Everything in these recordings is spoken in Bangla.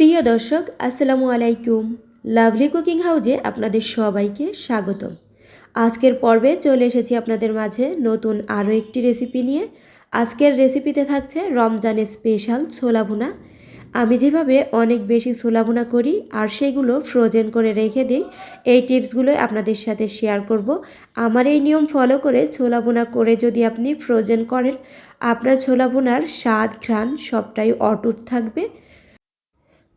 প্রিয় দর্শক, আসসালামু আলাইকুম। লাভলি কুকিং হাউজে আপনাদের সবাইকে স্বাগতম। আজকের পর্বে চলে এসেছি আপনাদের মাঝে নতুন আরও একটি রেসিপি নিয়ে। আজকের রেসিপিতে থাকছে রমজানের স্পেশাল ছোলা ভুনা। আমি যেভাবে অনেক বেশি ছোলা ভুনা করি আর সেগুলো ফ্রোজেন করে রেখে দিই, এই টিপসগুলো আপনাদের সাথে শেয়ার করব। আমার এই নিয়ম ফলো করে ছোলা ভুনা করে যদি আপনি ফ্রোজেন করেন, আপনার ছোলা ভুনার স্বাদ, ঘ্রাণ সবটাই অটুট থাকবে।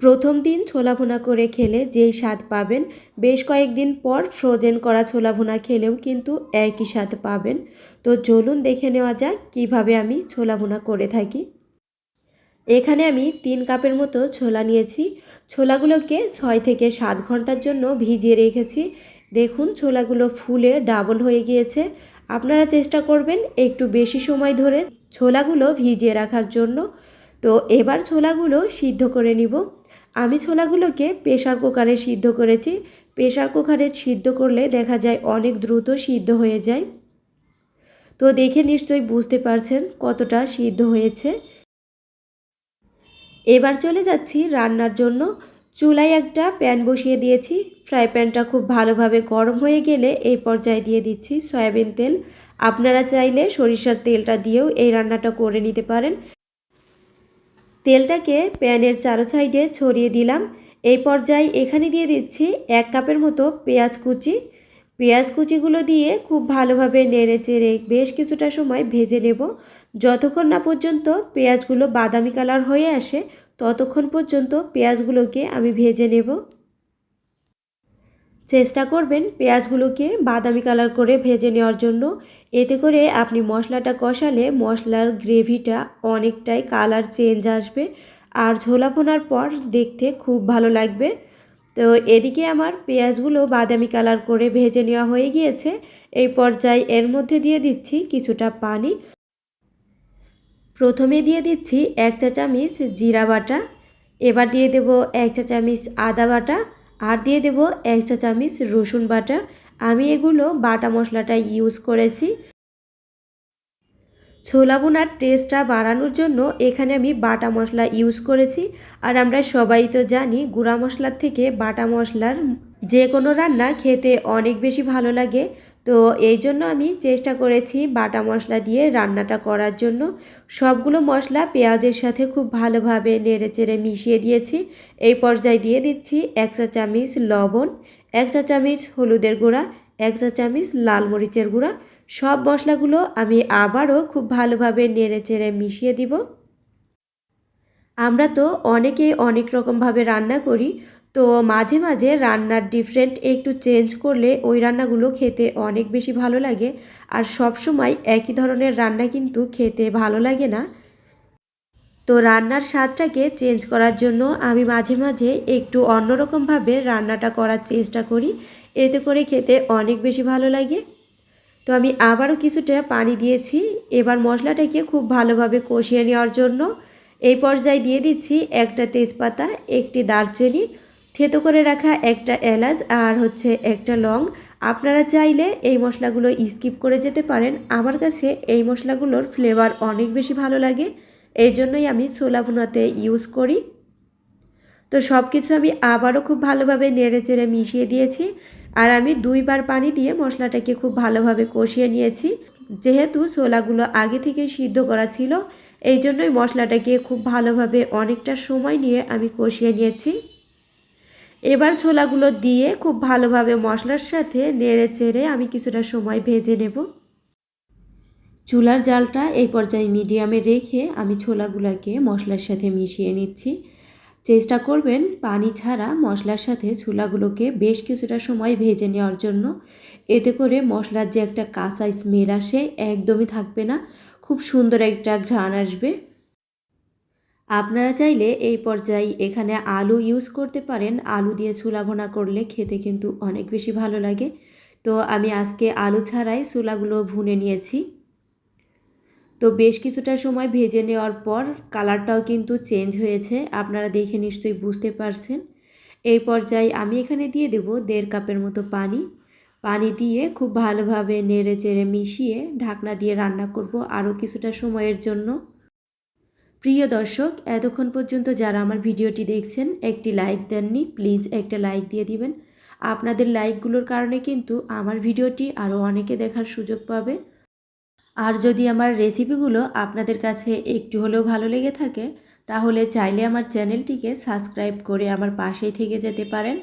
প্রথম দিন ছোলা ভুনা করে খেলে যেই স্বাদ পাবেন, বেশ কয়েকদিন পর ফ্রোজেন করা ছোলা ভুনা খেলেও কিন্তু একই স্বাদ পাবেন। তো চলুন দেখে নেওয়া যাক কীভাবে আমি ছোলা ভুনা করে থাকি। এখানে আমি তিন কাপের মতো ছোলা নিয়েছি। ছোলাগুলোকে ছয় থেকে সাত ঘণ্টার জন্য ভিজিয়ে রেখেছি। দেখুন ছোলাগুলো ফুলে ডাবল হয়ে গিয়েছে। আপনারা চেষ্টা করবেন একটু বেশি সময় ধরে ছোলাগুলো ভিজিয়ে রাখার জন্য। তো এবার ছোলাগুলো সিদ্ধ করে নিব। আমি ছোলাগুলোকে প্রেশার কুকারে সিদ্ধ করেছি। প্রেশার কুকারে সিদ্ধ করলে দেখা যায় অনেক দ্রুত সিদ্ধ হয়ে যায়। তো দেখে নিশ্চয়ই বুঝতে পারছেন কতটা সিদ্ধ হয়েছে। এবার চলে যাচ্ছি রান্নার জন্য। চুলায় একটা প্যান বসিয়ে দিয়েছি। ফ্রাই প্যানটা খুব ভালোভাবে গরম হয়ে গেলে এই পর্যায়ে দিয়ে দিচ্ছি সয়াবিন তেল। আপনারা চাইলে সরিষার তেলটা দিয়েও এই রান্নাটা করে নিতে পারেন। তেলটাকে প্যানের চারো সাইডে ছড়িয়ে দিলাম। এই পর্যায়ে এখানে দিয়ে দিচ্ছি এক কাপের মতো পেঁয়াজ কুচি। পেঁয়াজ কুচিগুলো দিয়ে খুব ভালোভাবে নেড়ে চেড়ে বেশ কিছুটা সময় ভেজে নেব। যতক্ষণ না পর্যন্ত পেঁয়াজগুলো বাদামি কালার হয়ে আসে, ততক্ষণ পর্যন্ত পেঁয়াজগুলোকে আমি ভেজে নেব। চেষ্টা করবেন পেঁয়াজগুলোকে বাদামি কালার করে ভেজে নেওয়ার জন্য। এতে করে আপনি মশলাটা কষালে মশলার গ্রেভিটা অনেকটাই কালার চেঞ্জ আসবে আর ঝোলা পোনার পর দেখতে খুব ভালো লাগবে। তো এদিকে আমার পেঁয়াজগুলো বাদামি কালার করে ভেজে নেওয়া হয়ে গিয়েছে। এই পর্যায়ে এর মধ্যে দিয়ে দিচ্ছি কিছুটা পানি। প্রথমে দিয়ে দিচ্ছি এক চা চামচ জিরা বাটা। এবার দিয়ে দেব এক চা চামচ আদা বাটা। আর দিয়ে দেব এক চা চামচ রসুন বাটা। আমি এগুলো বাটা মশলাটা ইউজ করেছি। ছোলা বোনার টেস্টটা বাড়ানোর জন্য এখানে আমি বাটা মশলা ইউজ করেছি। আর আমরা সবাই তো জানি গুঁড়া মশলার থেকে বাটা মশলার যে কোনো রান্না খেতে অনেক বেশি ভালো লাগে। তো এই জন্য আমি চেষ্টা করেছি বাটা মশলা দিয়ে রান্নাটা করার জন্য। সবগুলো মশলা পেঁয়াজের সাথে খুব ভালোভাবে নেড়ে চেড়ে মিশিয়ে দিয়েছি। এই পর্যায়ে দিয়ে দিচ্ছি এক চা চামচ লবণ, এক চা চামচ হলুদের গুঁড়া, এক চা চামচ লাল মরিচের গুঁড়া। সব মশলাগুলো আমি আবারও খুব ভালোভাবে নেড়ে চেড়ে মিশিয়ে দিব। আমরা তো অনেকেই অনেক রকমভাবে রান্না করি তো মাঝে মাঝে রান্নার ডিফারেন্ট একটু চেঞ্জ করলে ওই রান্নাগুলো খেতে অনেক বেশি ভালো লাগে। আর সব সময় একই ধরনের রান্না কিন্তু খেতে ভালো লাগে না। তো রান্নার স্বাদটাকে চেঞ্জ করার জন্য আমি মাঝে মাঝে একটু অন্যরকমভাবে রান্নাটা করার চেষ্টা করি। এতে করে খেতে অনেক বেশি ভালো লাগে। তো আমি আবারও কিছুটা পানি দিয়েছি। এবার মশলাটাকে খুব ভালোভাবে কষিয়ে নেওয়ার জন্য এই পর্যায়ে দিয়ে দিচ্ছি একটা তেজপাতা, একটি দারচিনি থেতো করে রাখা একটা এলাচ আর হচ্ছে একটা লং। আপনারা চাইলে এই মশলাগুলো স্কিপ করে যেতে পারেন। আমার কাছে এই মশলাগুলোর ফ্লেভার অনেক বেশি ভালো লাগে। এই জন্যই আমি ছোলা ভুনাতে ইউজ করি। তো সব কিছু আমি আবারও খুব ভালোভাবে নেড়ে চেড়ে মিশিয়ে দিয়েছি। আর আমি দুইবার পানি দিয়ে মশলাটাকে খুব ভালোভাবে কষিয়ে নিয়েছি। যেহেতু ছোলাগুলো আগে থেকে সিদ্ধ করা ছিল, এই জন্যই মশলাটাকে খুব ভালোভাবে অনেকটা সময় নিয়ে আমি কষিয়ে নিয়েছি। এবার ছোলাগুলো দিয়ে খুব ভালোভাবে মশলার সাথে নেড়ে চেড়ে আমি কিছুটা সময় ভেজে নেব। চুলার জালটা এই পর্যায়ে মিডিয়ামে রেখে আমি ছোলাগুলোকে মশলার সাথে মিশিয়ে নিচ্ছি। চেষ্টা করবেন পানি ছাড়া মশলার সাথে ছোলাগুলোকে বেশ কিছুটা সময় ভেজে নেওয়ার জন্য। এতে করে মশলার যে একটা কাঁচা স্মেল আসে একদমই থাকবে না। খুব সুন্দর একটা ঘ্রাণ আসবে। আপনারা চাইলে এই পর্যায়ে এখানে আলু ইউজ করতে পারেন। আলু দিয়ে চুলা ভোনা করলে খেতে কিন্তু অনেক বেশি ভালো লাগে। তো আমি আজকে আলু ছাড়াই চুলাগুলো ভুনে নিয়েছি। তো বেশ কিছুটা সময় ভেজে নেওয়ার পর কালারটাও কিন্তু চেঞ্জ হয়েছে। আপনারা দেখে নিশ্চয়ই বুঝতে পারছেন। এই পর্যায়ে আমি এখানে দিয়ে দেব দেড় কাপের মতো পানি। পানি দিয়ে খুব ভালোভাবে নেড়ে চেড়ে মিশিয়ে ঢাকনা দিয়ে রান্না করব আরও কিছুটা সময়ের জন্য। প্রিয় দর্শক, এতক্ষণ পর্যন্ত যারা আমার ভিডিওটি দেখছেন, একটি লাইক দেননি প্লিজ একটা লাইক দিয়ে দিবেন। আপনাদের লাইকগুলোর কারণে কিন্তু আমার ভিডিওটি আরও অনেকে দেখার সুযোগ পাবে। আর যদি আমার রেসিপিগুলো আপনাদের কাছে একটু হলেও ভালো লেগে থাকে, তাহলে চাইলে আমার চ্যানেলটিকে সাবস্ক্রাইব করে আমার পাশেই থেকে যেতে পারেন।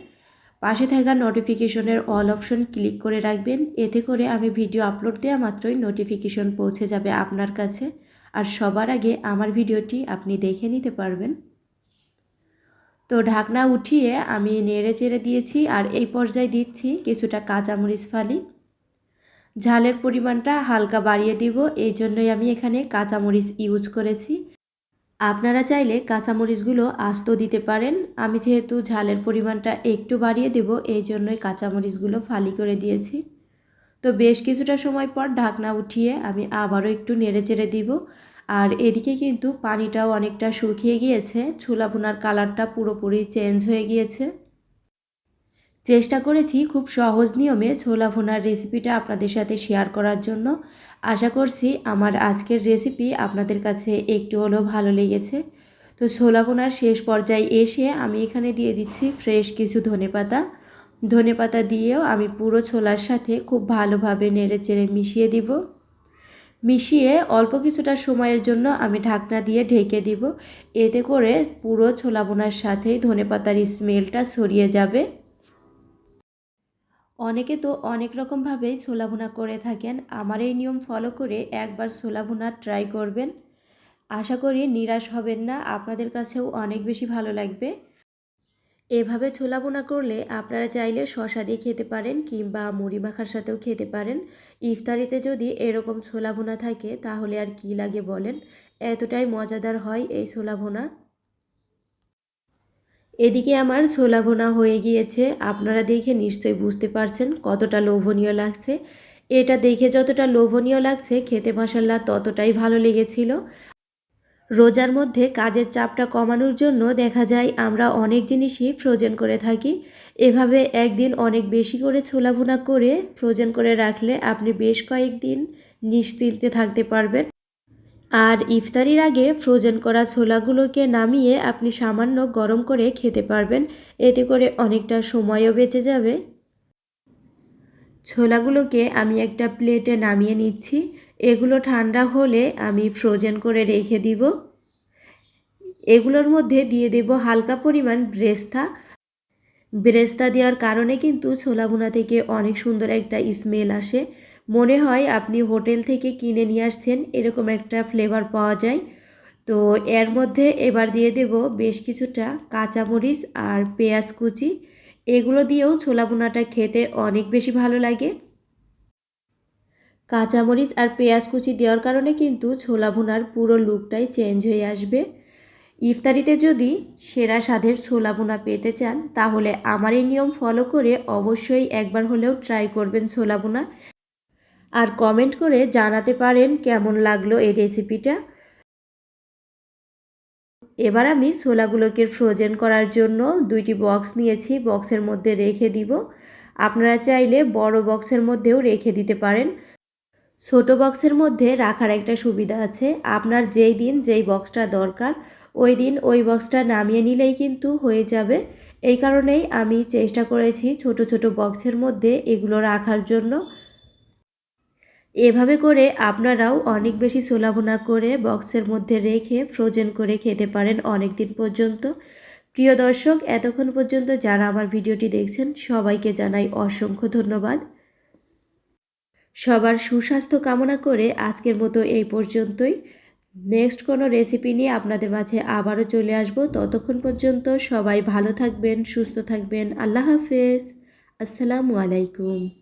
পাশে থাকা নোটিফিকেশনের অল অপশন ক্লিক করে রাখবেন। এতে করে আমি ভিডিও আপলোড দেওয়া মাত্রই নোটিফিকেশন পৌঁছে যাবে আপনার কাছে। আর সবার আগে আমার ভিডিওটি আপনি দেখে নিতে পারবেন। তো ঢাকনা উঠিয়ে আমি নেড়ে চেড়ে দিয়েছি আর এই পর্যায়ে দিচ্ছি কিছুটা কাঁচামরিচ ফালি। ঝালের পরিমাণটা হালকা বাড়িয়ে দিব, এই জন্যই আমি এখানে কাঁচামরিচ ইউজ করেছি। আপনারা চাইলে কাঁচামরিচগুলো আস্ত দিতে পারেন। আমি যেহেতু ঝালের পরিমাণটা একটু বাড়িয়ে দেব, এই জন্যই কাঁচামরিচগুলো ফালি করে দিয়েছি। তো বেশ কিছুটা সময় পর ঢাকনা উঠিয়ে আমি আবারও একটু নেড়ে চেড়ে দিব। আর এদিকে কিন্তু পানিটাও অনেকটা শুকিয়ে গিয়েছে, ছোলা ভুনার কালারটা পুরোপুরি চেঞ্জ হয়ে গিয়েছে। চেষ্টা করেছি খুব সহজ নিয়মে ছোলা ভুনার রেসিপিটা আপনাদের সাথে শেয়ার করার জন্য। আশা করছি আমার আজকের রেসিপি আপনাদের কাছে একটু হলেও ভালো লেগেছে। তো ছোলা ভুনার শেষ পর্যায়ে এসে আমি এখানে দিয়ে দিচ্ছি ফ্রেশ কিছু ধনেপাতা ধনেপাতা দিয়েও আমি পুরো ছোলার সাথে খুব ভালোভাবে নেড়ে চেড়ে মিশিয়ে দিব। মিশিয়ে অল্প কিছুটা সময়ের জন্য আমি ঢাকনা দিয়ে ঢেকে দিব। এতে করে পুরো ছোলা বোনার সাথেই ধনেপাতার স্মেলটা ছড়িয়ে যাবে। অনেকে তো অনেক রকমভাবেই ছোলা ভুনা করে থাকেন। আমার এই নিয়ম ফলো করে একবার ছোলা ভুনা ট্রাই করবেন। আশা করি নিরাশ হবেন না। আপনাদের কাছেও অনেক বেশি ভালো লাগবে। এভাবে ছোলা বোনা করলে আপনারা চাইলে শশা দিয়ে খেতে পারেন কিংবা মুড়ি মাখার সাথেও খেতে পারেন। ইফতারিতে যদি এরকম ছোলা ভুনা থাকে, তাহলে আর কি লাগে বলেন? এতটাই মজাদার হয় এই ছোলা ভুনা। এদিকে আমার ছোলা ভোনা হয়ে গিয়েছে। আপনারা দেখে নিশ্চয়ই বুঝতে পারছেন কতটা লোভনীয় লাগছে। এটা দেখে যতটা লোভনীয় লাগছে, খেতে মশাল্লা ততটাই ভালো লেগেছিল। রোজার মধ্যে কাজের চাপটা কমানোর জন্য দেখা যায় আমরা অনেক জিনিসই ফ্রোজেন করে থাকি। এভাবে একদিন অনেক বেশি করে ছোলা ভুনা করে ফ্রোজেন করে রাখলে আপনি বেশ কয়েকদিন নিশ্চিন্তে থাকতে পারবেন। আর ইফতারির আগে ফ্রোজেন করা ছোলাগুলোকে নামিয়ে আপনি সামান্য গরম করে খেতে পারবেন। এতে করে অনেকটা সময়ও বেঁচে যাবে। ছোলাগুলোকে আমি একটা প্লেটে নামিয়ে নিচ্ছি। এগুলো ঠান্ডা হলে আমি ফ্রোজেন করে রেখে দিব। এগুলোর মধ্যে দিয়ে দেব হালকা পরিমাণ ব্রেস্তা। ব্রেস্তা দেওয়ার কারণে কিন্তু ছোলা ভুনা থেকে অনেক সুন্দর একটা স্মেল আসে। মনে হয় আপনি হোটেল থেকে কিনে নিয়ে আসছেন, এরকম একটা ফ্লেভার পাওয়া যায়। তো এর মধ্যে এবার দিয়ে দেব বেশ কিছুটা কাঁচামরিচ আর পেঁয়াজ কুচি। এগুলো দিয়েও ছোলা ভুনাটা খেতে অনেক বেশি ভালো লাগে। কাঁচামরিচ আর পেঁয়াজ কুচি দেওয়ার কারণে কিন্তু ছোলা ভুনার পুরো লুকটাই চেঞ্জ হয়ে আসবে। ইফতারিতে যদি সেরা স্বাদের ছোলা ভুনা পেতে চান, তাহলে আমার এই নিয়ম ফলো করে অবশ্যই একবার হলেও ট্রাই করবেন ছোলা ভুনা। আর কমেন্ট করে জানাতে পারেন কেমন লাগল এই রেসিপিটা। এবার আমি ছোলাগুলোকে ফ্রোজেন করার জন্য দুইটি বক্স নিয়েছি বক্সের মধ্যে রেখে দিব। আপনারা চাইলে বড় বক্সের মধ্যেও রেখে দিতে পারেন। ছোট বক্সের মধ্যে রাখার একটা সুবিধা আছে। আপনার যেই দিন যেই বক্সটা দরকার, ওই দিন ওই বক্সটা নামিয়ে নিলেই কিন্তু হয়ে যাবে। এই কারণেই আমি চেষ্টা করেছি ছোট ছোট বক্সের মধ্যে এগুলো রাখার জন্য। এভাবে করে আপনারাও অনেক বেশি ছোলাভুনা করে বক্সের মধ্যে রেখে ফ্রোজেন করে খেতে পারেন অনেক দিন পর্যন্ত। প্রিয় দর্শক, এতক্ষণ পর্যন্ত যারা আমার ভিডিওটি দেখছেন, সবাইকে জানাই অসংখ্য ধন্যবাদ। সবার সুস্বাস্থ্য কামনা করে আজকের মতো এই পর্যন্তই। নেক্সট কোনো রেসিপি নিয়ে আপনাদের মাঝে আবারও চলে আসব। ততক্ষণ পর্যন্ত সবাই ভালো থাকবেন, সুস্থ থাকবেন। আল্লাহ হাফেজ। আসসালামু আলাইকুম।